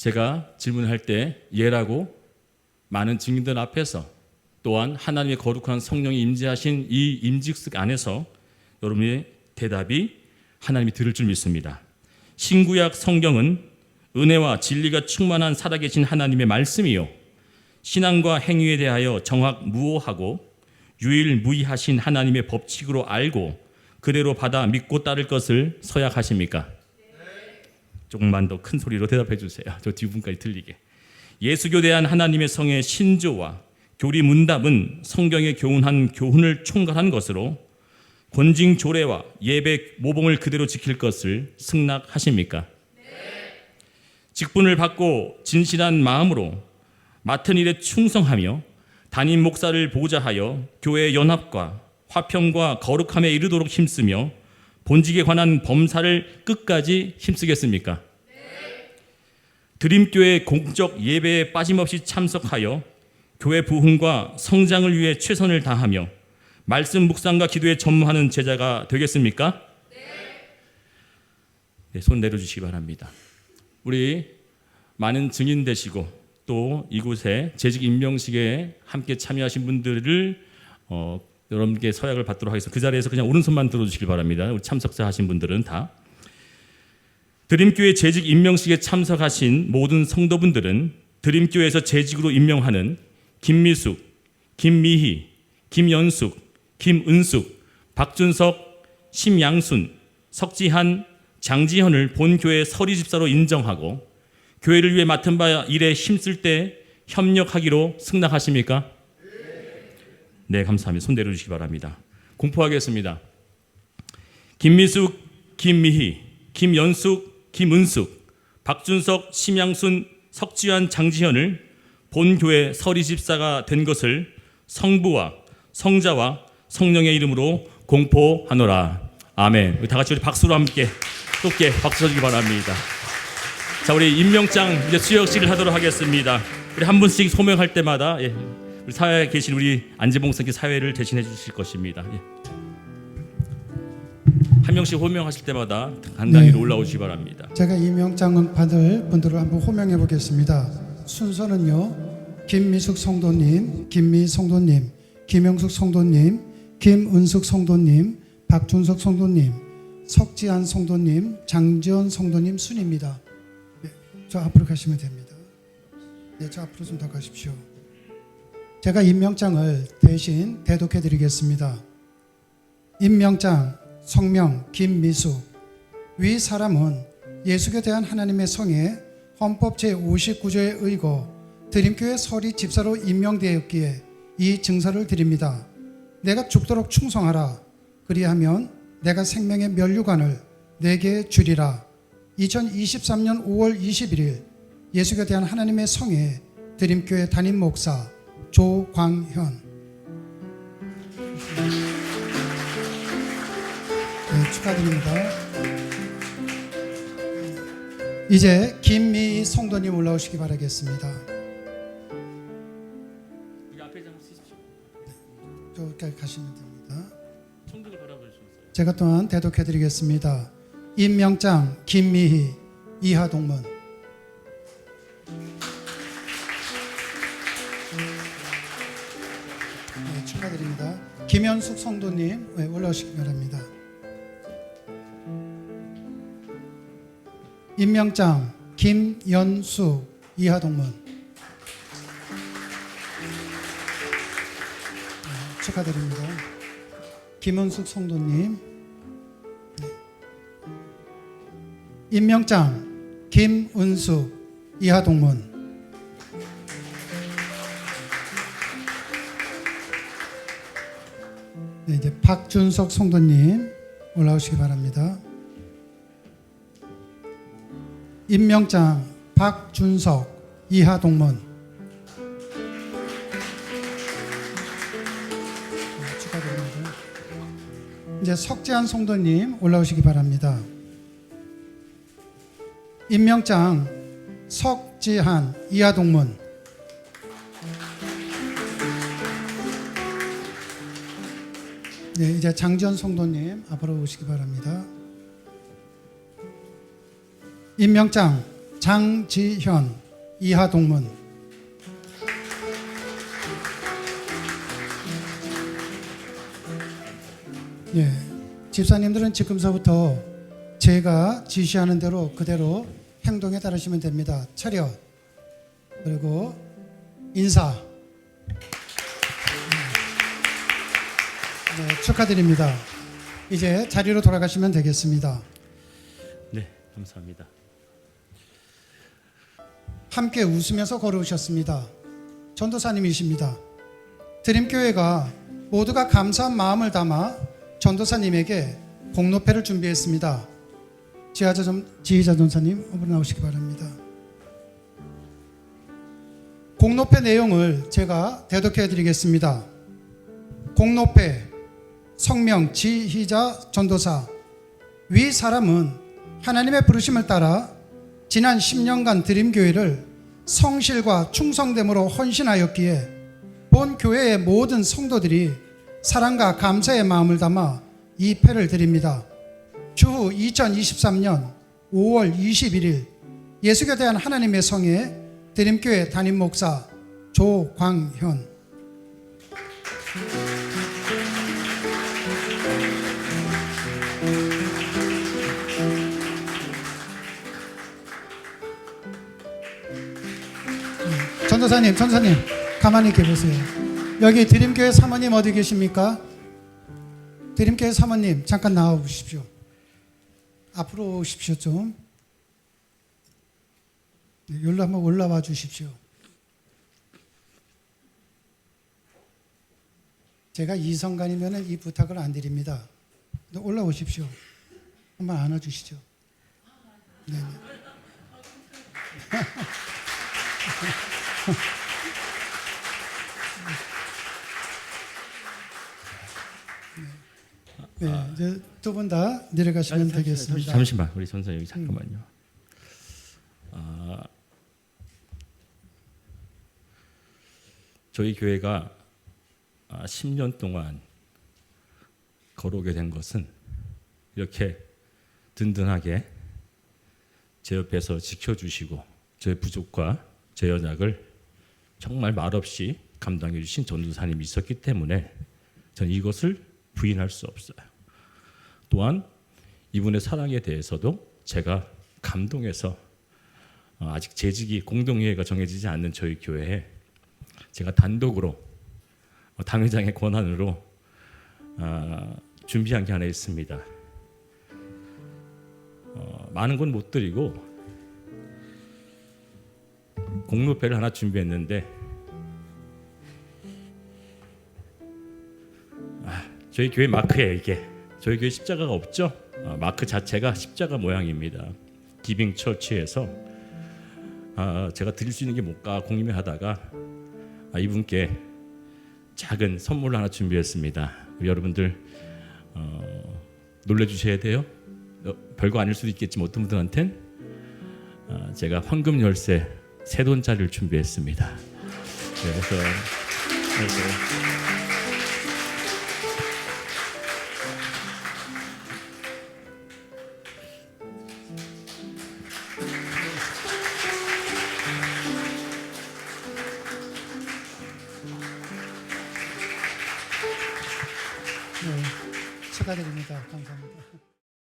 제가 질문할 때 예라고 많은 증인들 앞에서 또한 하나님의 거룩한 성령이 임재하신 이 임직석 안에서 여러분의 대답이 하나님이 들을 줄 믿습니다. 신구약 성경은 은혜와 진리가 충만한 살아계신 하나님의 말씀이요. 신앙과 행위에 대하여 정확 무오하고 유일무이하신 하나님의 법칙으로 알고 그대로 받아 믿고 따를 것을 서약하십니까? 조금만 더 큰 소리로 대답해 주세요. 저 뒷부분까지 들리게. 예수교 대한 하나님의 성의 신조와 교리 문답은 성경에 교훈한 교훈을 총괄한 것으로 권징 조례와 예배 모범을 그대로 지킬 것을 승낙하십니까? 직분을 받고 진실한 마음으로 맡은 일에 충성하며 담임 목사를 보좌하여 교회 연합과 화평과 거룩함에 이르도록 힘쓰며 본직에 관한 범사를 끝까지 힘쓰겠습니까? 드림교회 공적 예배에 빠짐없이 참석하여 교회 부흥과 성장을 위해 최선을 다하며 말씀 묵상과 기도에 전무하는 제자가 되겠습니까? 네, 손 내려주시기 바랍니다. 우리 많은 증인 되시고 또 이곳에 재직 임명식에 함께 참여하신 분들을 어, 여러분께 서약을 받도록 하겠습니다. 그 자리에서 그냥 오른손만 들어주시기 바랍니다. 우리 참석자 하신 분들은 다. 드림교회 재직 임명식에 참석하신 모든 성도분들은 드림교회에서 재직으로 임명하는 김미숙, 김미희, 김연숙, 김은숙, 박준석, 심양순, 석지한, 장지현을 본교회 서리 집사로 인정하고 교회를 위해 맡은 바 일에 힘쓸 때 협력하기로 승낙하십니까? 네, 감사합니다. 손 내려주시기 바랍니다. 공포하겠습니다. 김미숙, 김미희, 김연숙, 김은숙, 박준석, 심양순, 석지환, 장지현을 본교회 서리집사가 된 것을 성부와 성자와 성령의 이름으로 공포하노라. 아멘. 우리 다 같이 우리 박수로 함께 높게 박수 쳐주기 바랍니다. 자, 우리 임명장 이제 수여식을 하도록 하겠습니다. 우리 한 분씩 소명할 때마다 예, 우리 사회에 계신 우리 안재봉 선교 사회를 대신해 주실 것입니다. 예. 한 명씩 호명하실 때마다 간단히 네. 로 올라오시기 바랍니다. 제가 임명장을 받을 분들을 한번 호명해 보겠습니다. 순서는요. 김미숙 성도님, 김미 성도님, 김영숙 성도님, 김은숙 성도님, 박준석 성도님, 석지한 성도님, 장지원 성도님 순입니다. 네, 저 앞으로 가시면 됩니다. 네, 저 앞으로 좀 더 가십시오. 제가 임명장을 대신 대독해 드리겠습니다. 임명장 성명 김미숙 위 사람은 예수께 대한 하나님의 성에 헌법 제59조에 의거 드림교회 서리 집사로 임명되었기에 이 증서를 드립니다. 내가 죽도록 충성하라. 그리하면 내가 생명의 면류관을 내게 주리라. 2023년 5월 21일 예수께 대한 하나님의 성에 드림교회 담임 목사 조광현 네, 축하드립니다. 이제 김미 성도님 올라오시기 바라겠습니다. 여기 앞에 좀 쓰십시오. 저기까지 가시면 됩니다. 제가 또한 대독해드리겠습니다. 임명장 김미희 이하 동문 김현숙 성도님 네, 올라오시기 바랍니다. 임명장 김연수 이하동문 네, 축하드립니다. 김은숙 성도님 네. 임명장 김은숙 이하동문 네, 이제 박준석 성도님 올라오시기 바랍니다. 임명장 박준석 이하 동문 네, 축하드립니다. 이제 석재한 성도님 올라오시기 바랍니다. 임명장 석지한 이하 동문 네, 이제 장지현 성도님 앞으로 오시기 바랍니다. 임명장 장지현 이하 동문 예, 집사님들은 지금서부터 제가 지시하는 대로 그대로 행동에 따르시면 됩니다. 차렷 그리고 인사 네, 축하드립니다. 이제 자리로 돌아가시면 되겠습니다. 네, 감사합니다. 함께 웃으면서 걸어오셨습니다. 전도사님이십니다. 드림교회가 모두가 감사한 마음을 담아 전도사님에게 공로패를 준비했습니다. 지하자 전, 지휘자 전사님 앞으로 나오시기 바랍니다. 공로패 내용을 제가 대독해 드리겠습니다. 공로패 성명 지휘자 전도사 위 사람은 하나님의 부르심을 따라 지난 10년간 드림교회를 성실과 충성됨으로 헌신하였기에 본 교회의 모든 성도들이 사랑과 감사의 마음을 담아 이 패를 드립니다. 주후 2023년 5월 21일 예수교 대한 하나님의 성에 드림교회 담임 목사 조광현 전도사님, 전도사님, 가만히 계세요. 여기 드림교회 사모님 어디 계십니까? 드림교회 사모님, 잠깐 나와 보십시오. 앞으로 오십시오, 좀. 네, 여기로 한번 올라와 주십시오. 제가 이성간이면 이 부탁을 안 드립니다. 네, 올라오십시오. 한번 안아주시죠. 네. 네. 네, 이제 두 분 다 내려가시면 잠시- 되겠습니다. 잠시 만, 우리 전사 여기 잠깐만요. 아, 저희 교회가 아, 10년 동안 걸어오게 된 것은 이렇게 든든하게 제 옆에서 지켜주시고 제 부족과 제 연약을 정말 말없이 감당해 주신 전도사님이 있었기 때문에 저는 이것을 부인할 수 없어요. 또한 이분의 사랑에 대해서도 제가 감동해서 어, 아직 재직이 공동회의가 정해지지 않는 저희 교회에 제가 단독으로 어, 당회장의 권한으로 아, 준비한 게 하나 있습니다. 어, 많은 건 못 드리고 공로패를 하나 준비했는데 아, 저희 교회 마크예요 이게. 저희 교회 십자가가 없죠? 아, 마크 자체가 십자가 모양입니다. 기빙 처치에서 아, 제가 드릴 수 있는 게 뭘까 고민하다가 아, 이분께 작은 선물 하나 준비했습니다. 여러분들 어, 놀래 주셔야 돼요. 어, 별거 아닐 수도 있겠지만 어떤 분들한텐 아, 제가 황금 열쇠 세 돈짜리를 준비했습니다. 네, 그래서 그래서 네, 축하드립니다. 감사합니다.